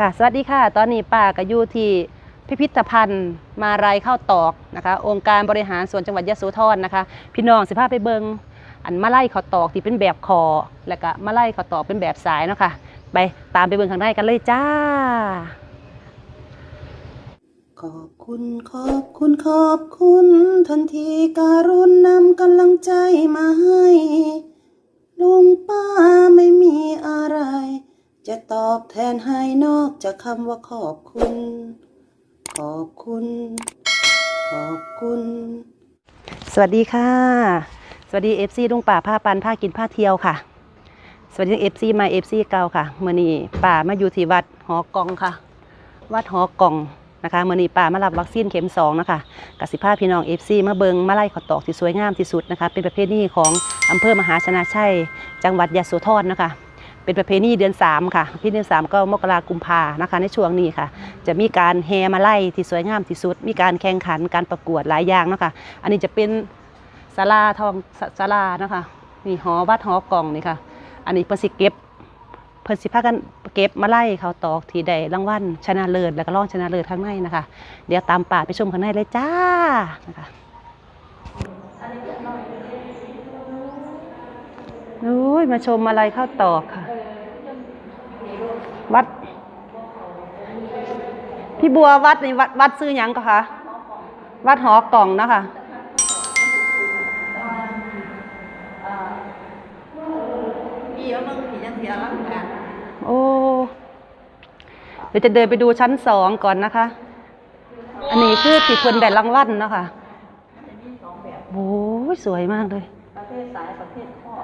ค่ะ สวัสดีค่ะ ตอนนี้ป้าก็อยู่ที่พิพิธภัณฑ์มาลายข้าวตอกนะคะ องค์การบริหารส่วนจังหวัดยะโสธรนะคะ พี่น้องสิพาไปเบิงอันมาไล่ข้าวตอกที่เป็นแบบคอ แล้วก็มาไล่ข้าวตอกเป็นแบบสายเนาะค่ะ ไปตามไปเบิงข้างในกันเลยจ้า ขอบคุณขอบคุณขอบคุณทันทีการุณนำกำลังใจมาให้ลุงป้าไม่มีอะไร จะตอบแทนให้นอกจากคำว่าขอบคุณ ขอบคุณ ขอบคุณ สวัสดีค่ะ สวัสดีเอฟซีลุงป่าผ้าปันผ้ากินผ้าเที่ยวค่ะ สวัสดีเอฟซีมาเอฟซีเก่าค่ะเมื่อนี้ป่ามาอยู่ที่วัดหอกองค่ะ วัดหอกองนะคะเมื่อนี้ป่ามารับวัคซีนเข็มสองนะคะกสิภาพี่น้องเอฟซีมาเบิงมาไล่ขอตอกที่สวยงามที่สุดนะคะ เป็นประเพณีของอำเภอมหาชนะชัย จังหวัดยะโสธรนะคะ เป็นประเพณีเดือน3ค่ะพี่เดือน3ก็มกรากุมภานะคะในช่วงนี้ค่ะ จะมีการแห่มาไล่ที่สวยงามที่สุด มีการแข่งขันการประกวดหลายอย่างนะคะอันนี้จะเป็นศาลาทองศาลานะคะนี่หอวัดหอกล่องนี่ค่ะ อันนี้เพิ่นสิเก็บเพิ่นสิพากันเก็บมาไล่เขาตอกที่ได้รางวัลชนะเลิศแล้วก็รองชนะเลิศข้างในนะคะ เดี๋ยวตามป่าไปชมข้างในเลยจ้านะคะโอ้ยมาชมอะไรข้าวตอกค่ะ วัด พี่บัววัดนี่วัดวัดซื้อหยังก็คะวัดหอกล่องนะคะพี่ว่ามึงผียังเสียร่างกายโอ้เดี๋ยวจะเดินไปดูชั้นสองก่อนนะคะ อันนี้คือที่เพิ่นได้รางวัลเนาะค่ะโอ้ยสวยมากเลย ประเภทสายประเภทข้อ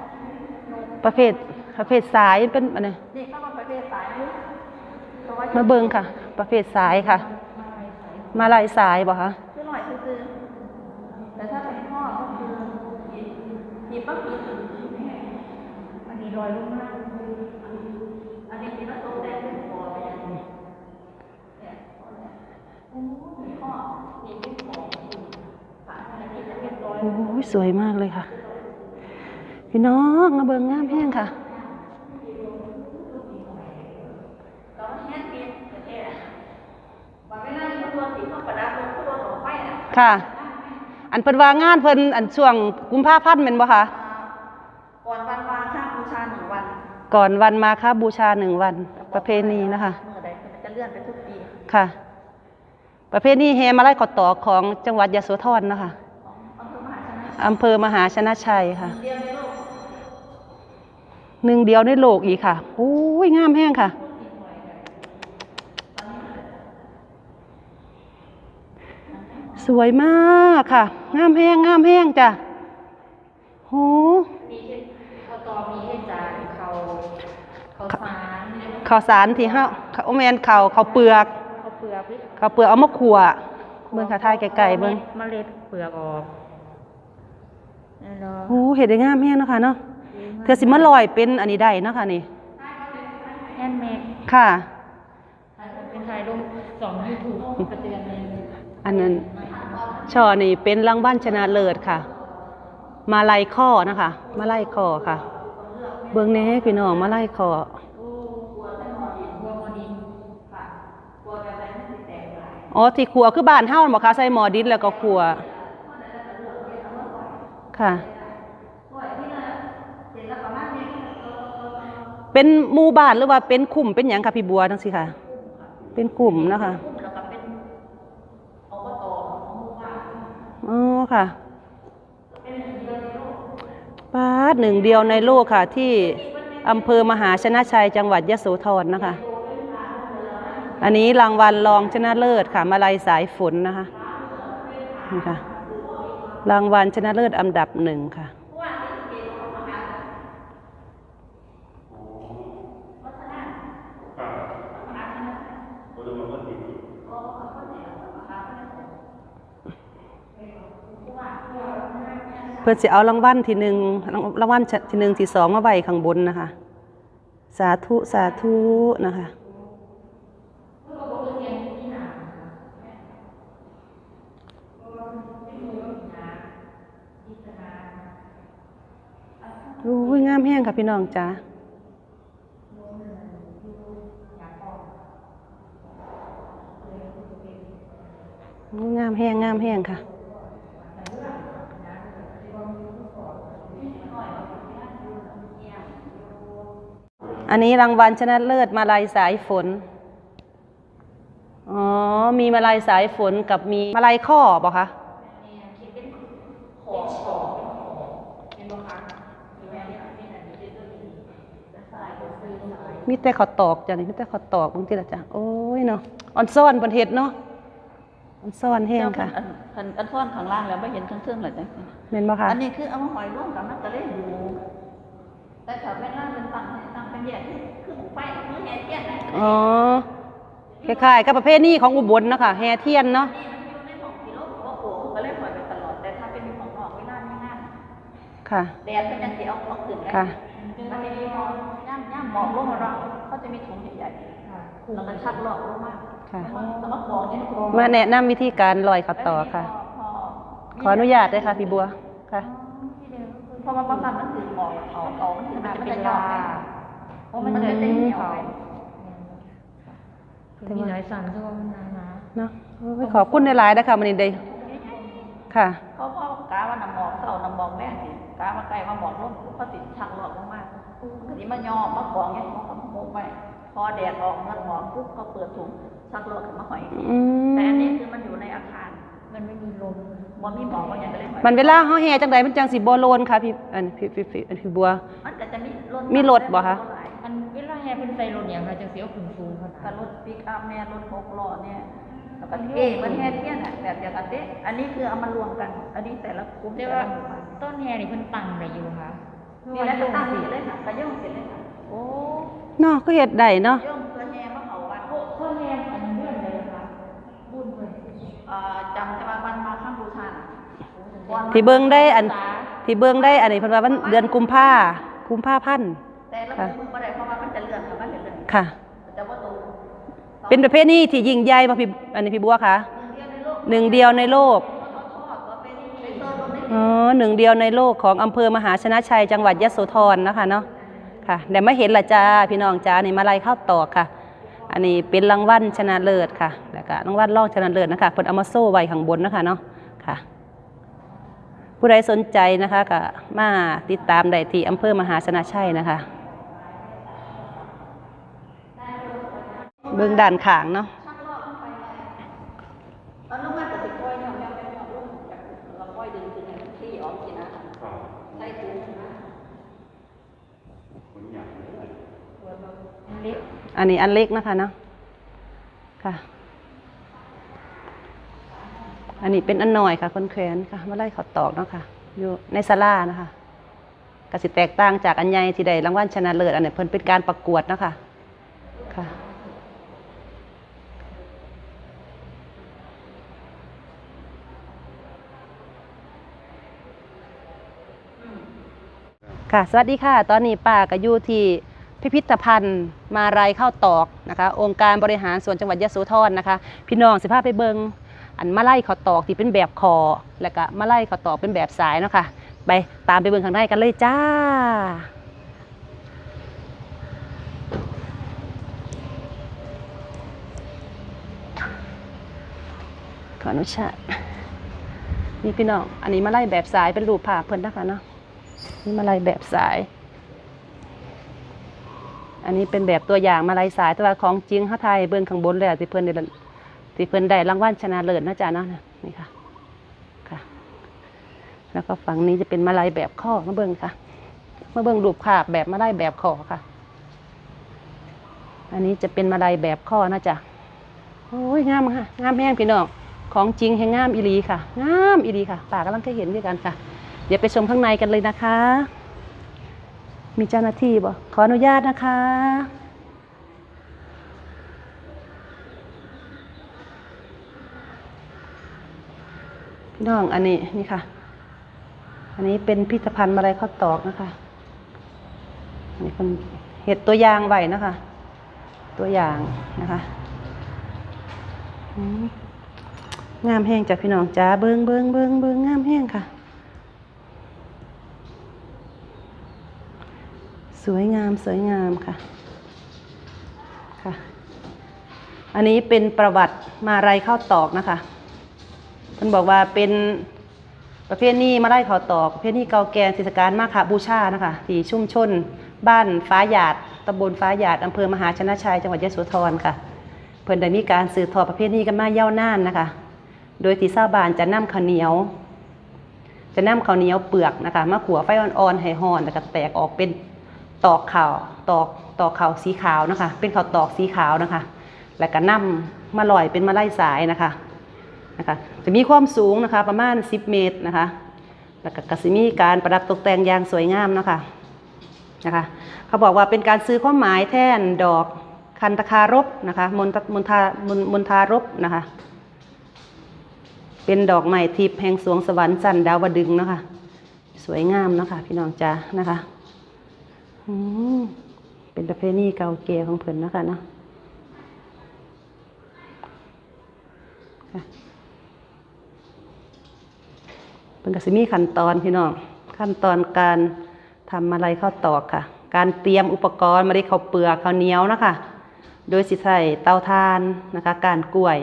ประเภทประเภทสายเป็นอันนี้นี่เข้ามาประเภทสายนี่เพราะว่า มาเบิงค่ะ ประเภทสายค่ะ มาลายสายบ่คะคือหน่อยคือแต่ถ้าเป็นข้อก็คือหีบปั๊บหีบอันนี้ลอยลงมากอันนี้มีน้ำตกแดงเป็นคอไปอย่างนี้เนี่ยข้อเนี่ยโอ้มีข้อมีเป็นคอฝาอันนี้จะเรียบร้อยโอ้ยสวยมากเลยค่ะ พี่น้องมาเบิงงามแห้งค่ะ ก็แห้งเปียกประเทศอะว่าเวลาอยู่ตัวที่เขาประดับรถเขาโดนออกไฟน่ะ ค่ะ อันเพิ่นว่างานเพิ่นอันช่วงกุมภาพันธ์แม่นบ่คะก่อนวันวางข้ามบูชาหนึ่งวัน ก่อนวันมาคบูชาหนึ่งวัน ประเพณีนะคะเมื่อใดมันจะเลื่อนไปทุกปีค่ะ ประเพณีแห่มาไล่ขอตอกของจังหวัดยะโสธรนะคะอำเภอมหาชนะอำเภอมหาชนะชัยค่ะเดียวในโลกหนึ่งเดียวในโลกอีกค่ะโอ้ยงามแห้งค่ะ ส วยมากค่ะ งามแห้งงามแห้งจ้ะโหมีเห็ดข้าวตอมีเห็ดจานเขาเขาสารข้าวสารที่เฮาข้าวแมนข้าวข้าวเปลือกข้าวเปลือกพี่ข้าวเปลือกเอามาขัวเบิ่งค่ะทายไก่ๆเบิ่งเมล็ดเปลือกออกนั่นเนาะโอ้เห็ดได้งามแห้งเนาะค่ะเนาะเธอสิมาลอยเป็นอันนี้ได้เนาะค่ะนี่แฮนด์เมดค่ะเป็นถ่ายลงสองยูทูบกระเตือนเลยอันนั้น ช่อนี่เป็นรางวัลชนะเลิศค่ะ มาไล่ข้อนะคะ มาไล่ข้อค่ะ เบิ่งแน่พี่น้องมาไล่ข้ออ๋อที่ขัวคือบ้านเฮาบ่คะใส่หมอดินแล้วก็ขัวค่ะเป็นหมู่บ้านหรือว่าเป็นคุ่มเป็นหยังค่ะพี่บัวจังซี่ค่ะ เป็นกลุ่มนะคะ แล้วก็เป็นอบตของหมู่บ้าน อ๋อ ค่ะป้าดหนึ่งเดียวในโลกค่ะ ที่อำเภอมหาชนะชัยจังหวัดยะโสธรนะคะ อันนี้รางวัลรองชนะเลิศค่ะ มาลัยสายฝนนะคะนี่ค่ะรางวัลชนะเลิศอันดับหนึ่งค่ะ เพื่อจะเอารางวัลทีหนึ่งรางวัลทีหนึ่งทีสองมาไว้ข้างบนนะคะ สาธุสาธุนะคะอุ้ยงามแห้งค่ะพี่น้องจ้าูงามแห้งงามแห้งค่ะ อันนี้รางวัลชนะเลิศมาลายสายฝน อ๋อ มีมาลายสายฝนกับมีมาลายข้อบอกคะมีแต่ขอตอกจ้ะนี่มีแต่ขอตอกบางทีละจ้ะ โอ้ยเนาะออนซ่อนบนเห็ดเนาะออนซ่อนแห้งค่ะอันอันอันท่อนข้างล่างแล้วไม่เห็นทั้งเทิงเลยจ้ะเม็นบ่คะอันนี้คือเอามหอยร่วมกับมันก็เลย อยู่แต่ถ้าเป็นล่างเป็นตั้งตั้งเป็นแยกคือคือไฟคือแห่เทียนนะอ๋อคล้ายๆกับประเภทนี้ของอุบลเนาะค่ะแห่เทียนเนาะนี่มันอยู่ในของกิโลของว่าโอ้ก็เลยปล่อยไปตลอดแต่ถ้าเป็นของนอกเวลาไม่นานค่ะแดดเป็นยังสีเอาของขึ้นเลยค่ะมันจะมีย่ำย่ำหมอกลงมาเราเขาจะมีถุงใหญ่ๆแล้วก็ชักหลอกลงมาค่ะแล้วก็กรองเนี่ยมาแนะนำวิธีการลอยขับต่อค่ะ ขออนุญาตด้วยค่ะพี่บัวค่ะเพราะว่าประสาทมันถือหมอกเขาเขามันถือมันจะยอมเพราะมันจะได้เหนียวไปคือมีหลายสันด้วยมันนานาเนาะโอ้ยขอบคุณในหลายๆนะคะมันนี้เดยค่ะเพราะพ่อกาว่าน้ำหมอกเศร้าน้ำหมอกแม่สิกามาไกลมาหมอกร่มเขาติดชักหลอกมากๆทีนี้มันยอมมาของเนี่ยเขาก็มุกไปพอแดดออกเงินหมอกปุ๊บเขาเปิดถุงชักหลอกขึ้นมาหอยอืมแต่อันนี้คือมันอยู่ในอาคาร มันไม่มีลม มันมีหมอกมันยังก็เลยหอยมันเวลาเฮาแห่จังไดมันจังสิบ่โลนค่ะพี่อันพี่พี่พี่อันพี่บัว มันก็จะมีรถมีรถบ่คะ อันเวลาแห่เป็นใส่รถอย่างค่ะจะเสียวขึ้นสูงขนากัดบรถปิกอัพเนี่ยรถหกล้อเนี่ยแล้วก็เก๋มันแห่เทียนอะแบบเดียวกันเด้อันนี้คือเอามารวมกัน อันนี้แต่ละกลุ่มแต่แต่ว่าละหมู่บ้านต้นแห่นี่เพิ่นตั้งได้อยู่ค่ะมีอะไรก็ตั้งสีเลยค่ะกระย่องเสร็จเลยค่ะโอ้เนาะก็เฮ็ดได้เนาะ ย่องเพื่อแห่มาเขาวัด ต้นแห่อันเดือนเลยนะคะบุญเพิ่นเอ่อจำจะมาวันมาข้างบูชาน่ะ ที่เบิ่งได้อันที่เบิ่งได้อันนี้เพิ่นว่าวันเดือนกุมภากุมภาพันธ์แต่เราเพิ่งมาได้เพราะว่ามันจะเลื่อนค่ะมันจะเลื่อนค่ะแต่ว่าตรงเป็นประเภทนี้ที่ยิ่งใหญ่บ่พี่อันนี้พี่บัวคะหนึ่งเดียวในโลกหนึ่งเดียวในโลกเขาทอดก็เป็นในโซนตรงนี้อ๋อหนึ่งเดียวในโลกของอำเภอมหาชนะชัยจังหวัดยโสธรนะคะเนาะค่ะเดี๋ยวไม่เห็นละจ้าพี่น้องจ้านี่มาไล่เข้าตอกค่ะ อันนี้เป็นรางวัลชนะเลิศค่ะแล้วก็รางวัลรองชนะเลิศนะคะเพิ่นเอามาโซ่ไว้ข้างบนนะคะเนาะค่ะ ผู้ใดสนใจนะคะก็มาติดตามได้ที่อำเภอมหาชนะชัยนะคะ เบื้องด่านขางเนาะอันนี้อันเล็กนะคะเนาะค่ะ อันนี้เป็นอันหน่อยค่ะคนแขวนค่ะมาไล่เขาตอกเนาะค่ะ อยู่ในศาลานะคะกสิแตกต่างจากอันใหญ่ที่ได้รางวัลชนะเลิศอันนี้เพิ่นเป็นการประกวดเนาะคะค่ะค่ะสวัสดีค่ะ ตอนนี้ป้าก็อยู่ที่พิพิธภัณฑ์มาลายข้าวตอกนะคะ องค์การบริหารส่วนจังหวัดยะโสธรนะคะ พี่น้องสิพาไปเบิง อันมาไล่ข้าตอกที่เป็นแบบคอแล้วก็มาไล่ข้าตอกเป็นแบบสายเนาะค่ะไปตามไปเบิงข้างในกันเลยจ้าขออนุญาตนี่พี่น้องอันนี้มาไล่แบบสายเป็นรูปภาพเพิ่นนะคะเนาะนี่มาไลายแบบสาย อันนี้เป็นแบบตัวอย่างมาไลายสายแต่ว่าของจริงเขาไทยเบื้องข้างบนเลยอะที่เพิ่นได้ ที่เพิ่นได้รางวัลชนะเลิศนะจ๊ะเนาะนี่ค่ะค่ะ แล้วก็ฝั่งนี้จะเป็นมาลายแบบข้อมาเบิ่งค่ะมาเบิ่งรูปภาพแบบมาลายแบบคอค่ะ อันนี้จะเป็นมาลายแบบข้อนะจ๊ะโอ้ยงามค่ะงามแห้งพี่น้องของจริงแห่งงามอีหลีค่ะงามอีหลีค่ะป่ากำลังเคยเห็นด้วยกันค่ะ เดี๋ยวไปชมข้างในกันเลยนะคะ มีเจ้าหน้าที่บ่ขออนุญาตนะคะ พี่น้องอันนี้นี่ค่ะ อันนี้เป็นพิพิธภัณฑ์มาลัยข้าวตอกนะคะนนี้เป็นเห็ดตัวอย่างไว้นะคะ ตัวอย่างนะคะงามแห้งจ้ะพี่น้องจ้าเบิงเบิงเบิงเบิงงามแห้งค่ะ สวยงามสวยงามค่ะค่ะ อันนี้เป็นประวัติมาไรข้าวตอกนะคะ มันบอกว่าเป็นประเภทนี้มาไล่เขาตอกประเภทนี้เก่าแก่เทศกาลมาคาบูชานะคะที่ชุ่มชน บ้านฟ้าหยาดตำบลฟ้าหยาดอำเภอมหาชนะชัยจังหวัดยะโสธรค่ะ เพิ่นได้มีการสืบทอดประเภทนี้กันมาเย่านานนะคะ โดยที่ชาบานจะนำข้าวเหนียว จะนำข้าวเหนียวเปลือกนะคะมาขัวไฟอ่อนๆให้ห่อนแล้วก็แตกออกเป็นตอกข่าวตอกตอกข่าวสีขาวนะคะ เป็นข้าวตอกสีขาวนะคะ แล้วก็นำมาลอยเป็นมาไล่สายนะคะ นะคะจะมีความสูงนะคะประมาณ 10 เมตรนะคะแล้วก็กสิมีการประดับตกแต่งอย่างสวยงามนะคะนะคะเขาบอกว่าเป็นการซื้อความหมายแทนดอกคันตะคารบนะคะมนตมนทามนมนทารบนะคะเป็นดอกไม้ทิพย์แห่งสวงสวรรค์จันดาวดึงนะคะสวยงามนะคะพี่น้องจ้านะคะเป็นประเพณีเก่าแก่ของเพิ่นนะคะเนาะ เป็นกสิมีขั้นตอนพี่น้องขั้นตอนการทำอะไรข้าวตอกค่ะ การเตรียมอุปกรณ์มาได้ข้าวเปลือกข้าวเหนียวนะคะ โดยสิใส่เตาถ่านนะคะ การกล้วย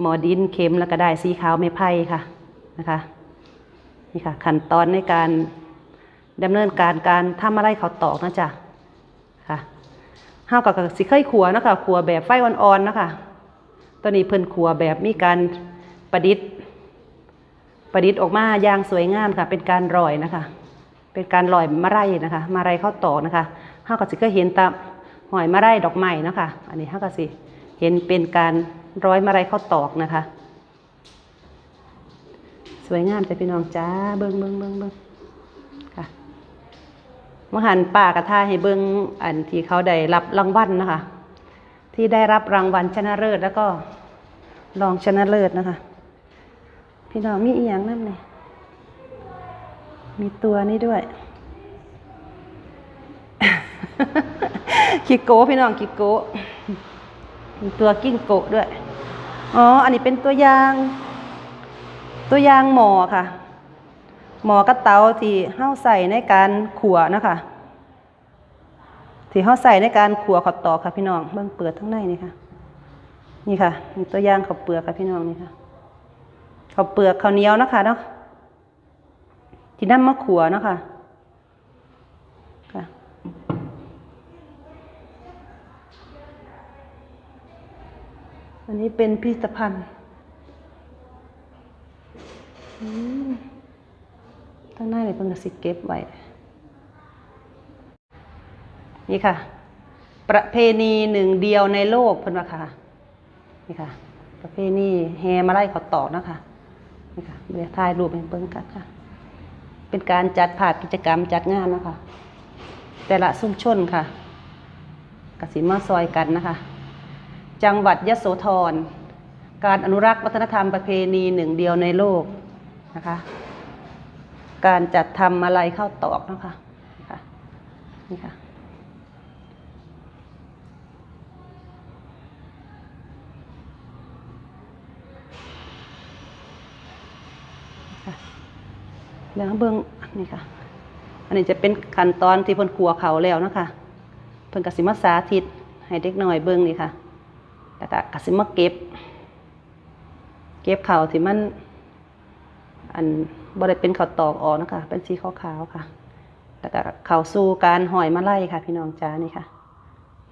หมอดินเข็มแล้วก็ได้สีขาวไม้ไผ่ค่ะนะคะนี่ค่ะขั้นตอนในการดำเนินการการทำอะไรเขาวตอกนะจ๊ะค่ะห้าวกับสิเคยขัวนะคะขัวแบบไฟอ่อนๆนะคะตอนนี้เพิ่นขัวแบบมีการประดิษฐ์ ประดิษฐ์ออกมาอย่างสวยงามค่ะ เป็นการลอยนะคะ เป็นการลอยมะไรนะคะมาไรเข้าตอกนะคะห้าวกับสิเคยเห็นตามหอยมะไรดอกไม้นะคะอันนี้ห้าวกับสิเห็นเป็นการร้อยมะไรเข้าตอกนะคะ สวยงามแต่พี่น้องจ้าเบิ้งเบิ้งเบิ้งเบิ้งค่ะมหันป่ากระทาให้เบิ้งอันที่เขาได้รับรางวัลนะคะ ที่ได้รับรางวัลชนะเลิศแล้วก็รองชนะเลิศนะคะ พี่น้องมีอีหยังนั่นเลยมีตัวนี้ด้วยกิโกะพี่น้องกิโกะมีตัวกิ้งโกะด้วย อ๋อ อันนี้เป็นตัวยาง ตัวยางหมอค่ะ หมอกระเตาที่เฮาใส่ในการขัวนะคะที่เฮาใส่ในการขัวขอดต่อค่ะพี่น้องเบิ่งเปิดทั้งในนี่ค่ะ นี่ค่ะ มีตัวยางข้าวเปลือกค่ะพี่น้องนี่ค่ะ ข้าวเปลือกข้าวเหนียวนะคะเนาะที่นำมาขัวเนาะค่ะค่ะอันนี้เป็นพิพิธภัณฑ์อืมข้งหน้าเนี่ยเพิ่งจะสิเก็บไว้ นี่ค่ะ ประเพณีหนึ่งเดียวในโลกเพิ่นว่าค่ะ นี่ค่ะ ประเพณีแฮมาไล่เขาตอกนะคะ นี่ค่ะเดี๋ยวถ่ายรูปให้เบิ่งกันค่ะ เป็นการจัดผาดกิจกรรมจัดงานนะคะ แต่ละชุมชนค่ะกสิมาซอยกันนะคะ จังหวัดยโสธร การอนุรักษ์วัฒนธรรมประเพณีหนึ่งเดียวในโลกนะคะ การจัดทำอะไรเข้าตอกนะคะนี่ค่ะ นี่ค่ะแล้วเบิ้งนี่ค่ะ อันนี้จะเป็นขั้นตอนที่เพิ่นขัวเขาแล้วนะคะเพิ่นกสิมาสาธิต ให้เด็กน้อยเบิ้งนี่ค่ะ แล้วก็กสิมาเก็บ เก็บเขาที่มัน อันบ่ได้เป็นข้าวตอกออกนะคะ เป็นสีขาวๆค่ะ แล้วก็เข้าสู่การหอยมาไล่ค่ะ พี่น้องจ้านี่ค่ะ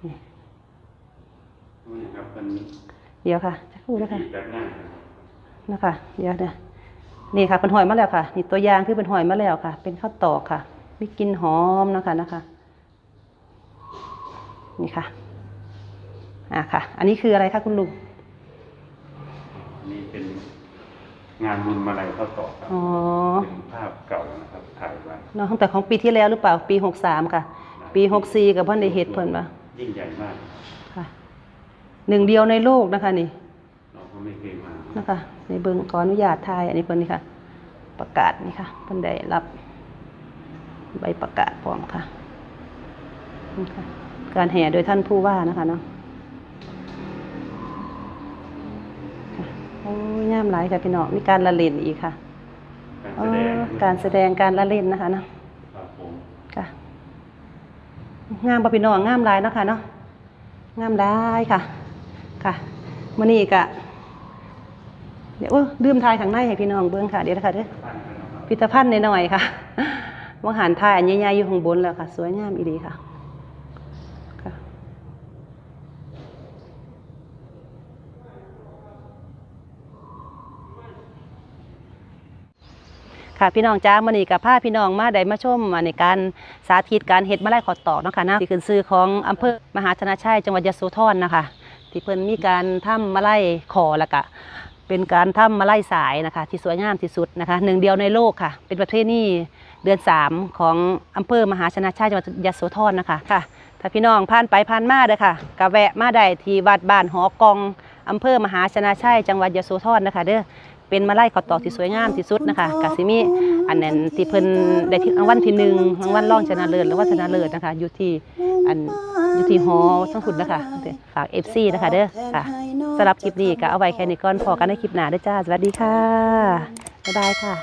นี่ครับเป็นเดี๋ยวค่ะจะพูดนะคะจัดงานครับนะคะ เดี๋ยวนะ นี่ค่ะเป็นหอยมาแล้วค่ะ นี่ตัวอย่างคือเป็นหอยมาแล้วค่ะ เป็นข้าวตอกค่ะมีกลิ่นหอมนะคะนะคะ นี่ค่ะอ่าค่ะ อันนี้คืออะไรคะคุณลุงนี่เป็นงานบุญมาลัยข้าวตอกครับอ๋อเป็นภาพเก่านะครับถ่ายไว้เนาะตั้งแต่ของปีที่แล้วหรือเปล่าปีหกสามค่ะ ปีหกสี่กับพ่อนได้เฮ็ดเพิ่นมายิ่งใหญ่มากค่ะหนึ่งเดียวในโลกนะคะนี่เราก็ ไม่เคยมานะคะในเบิงขออนุญาตทายอันนี้เพิ่นนี่ค่ะ ประกาศนี่ค่ะเพิ่นได้รับ ใบประกาศพร้อมค่ะนี่ค่ะ การแห่โดยท่านผู้ว่านะคะเนาะค่ะโอ้ยย่ามหลายค่ะพี่น้องมีการละเล่นอีกค่ะการอ๋แสอดงการแสดงการละเล่นนะคะเนาะครับผมค่ะงามบ่พี่น้องงามหลายเนาะค่ะเนาะงามหลายค่ะ ค่ะมื้อนี้ก็ เดี๋ยวโอ้ลืมทายข้างในให้พี่น้องเบิ่งค่ะเดี๋ยวนะคะเด้อพิพิธภัณฑ์หน่อยๆค่ะวังหันทายอันใหญ่ๆอยู่ข้างบนแล้วค่ะ สวยงามอีดีค่ะค่ะพี่น้องจ้ามื้อนี้กับพาพี่น้องมาได้มาชมอ่าในการสาธิตการเฮ็ดมะไล่ขอดตอกนะคะนะที่ขึ้นชื่อของอำเภอมหาชนะชัยจังหวัดยะโสธรนะคะ ที่เพิ่นมีการทำมะไล่ขอแล้วก็ เป็นการทำมาไล่สายนะคะ ที่สวยงามที่สุดนะคะหนึ่งเดียวในโลกค่ะ เป็นประเพณีเดือนสามของอำเภอมหาชนะชาติจังหวัดยโสธรนะคะค่ะ ถ้าพี่น้องผ่านไปผ่านมาเด้อค่ะกะแวะมาได้ที่วัดบ้านหอกองอำเภอมหาชนะชัยจังหวัดยโสธรนะคะ เด้อ เป็นมาไล่ขอตอกที่สวยงามที่สุดนะคะกสิมิอันนั้นที่เพิ่นได้ที่รางวัลที่หนึ่งรางวัลรองชนะเลิศแล้วว่าชนะเลิศนะคะอยู่ที่อันอยู่ที่หอทั้งคุณนะคะฝากเอฟซีนะคะเด้อค่ะสำหรับคลิปนี้ก็เอาไว้แค่นี้ก่อนพอกันในคลิปหน้าได้จ้าสวัสดีค่ะบ๊ายบายค่ะ